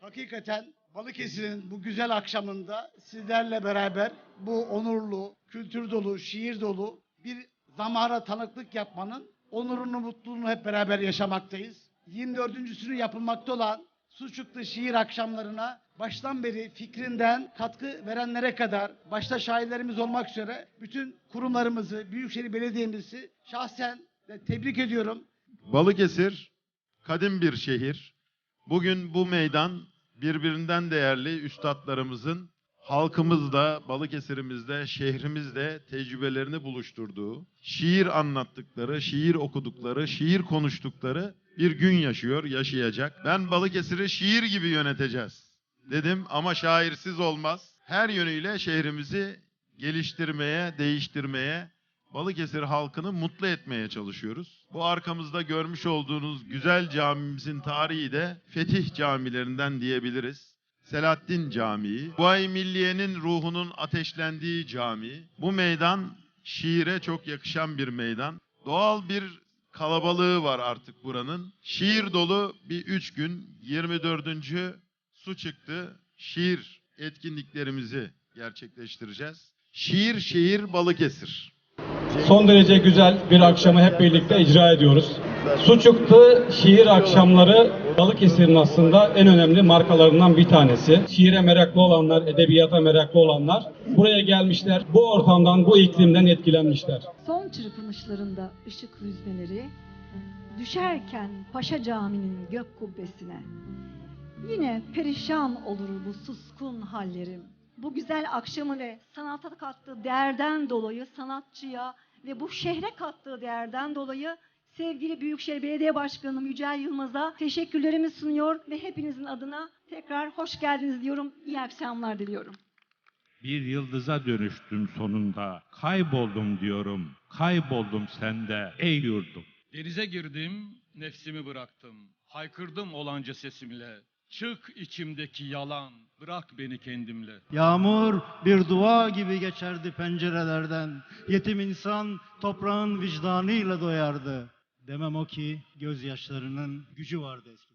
Hakikaten Balıkesir'in bu güzel akşamında sizlerle beraber bu onurlu, kültür dolu, şiir dolu bir zamana tanıklık yapmanın onurunu, mutluluğunu hep beraber yaşamaktayız. 24.sünü yapılmakta olan Suçuklu şiir akşamlarına baştan beri fikrinden katkı verenlere kadar başta şairlerimiz olmak üzere bütün kurumlarımızı, Büyükşehir Belediye'mizi şahsen de tebrik ediyorum. Balıkesir kadim bir şehir. Bugün bu meydan birbirinden değerli üstadlarımızın halkımızda, Balıkesir'imizde, şehrimizde tecrübelerini buluşturduğu, şiir anlattıkları, şiir okudukları, şiir konuştukları bir gün yaşıyor, yaşayacak. Ben Balıkesir'i şiir gibi yöneteceğiz dedim ama şairsiz olmaz. Her yönüyle şehrimizi geliştirmeye, değiştirmeye, Balıkesir halkını mutlu etmeye çalışıyoruz. Bu arkamızda görmüş olduğunuz güzel camimizin tarihi de Fetih camilerinden diyebiliriz. Selahattin Camii, Kuvayi Milliye'nin ruhunun ateşlendiği cami. Bu meydan şiire çok yakışan bir meydan. Doğal bir kalabalığı var artık buranın. Şiir dolu bir üç gün 24. su çıktı. Şiir etkinliklerimizi gerçekleştireceğiz. Şiir şehir Balıkesir. Son derece güzel bir akşamı hep birlikte icra ediyoruz. Suçuklu şiir akşamları Balıkesir'in aslında en önemli markalarından bir tanesi. Şiire meraklı olanlar, edebiyata meraklı olanlar buraya gelmişler. Bu ortamdan, bu iklimden etkilenmişler. Son çırpınışlarında ışık hüzmeleri düşerken Paşa Camii'nin gök kubbesine. Yine perişan olur bu suskun hallerim. Bu güzel akşamı ve sanata kattığı değerden dolayı sanatçıya ve bu şehre kattığı değerden dolayı sevgili Büyükşehir Belediye Başkanım Yücel Yılmaz'a teşekkürlerimi sunuyor ve hepinizin adına tekrar hoş geldiniz diyorum. İyi akşamlar diliyorum. Bir yıldıza dönüştüm sonunda. Kayboldum diyorum. Kayboldum sende ey yurdum. Denize girdim, nefsimi bıraktım. Haykırdım olanca sesimle. Çık içimdeki yalan, bırak beni kendimle. Yağmur bir dua gibi geçerdi pencerelerden. Yetim insan toprağın vicdanıyla doyardı. Demem o ki gözyaşlarının gücü vardı eskiden.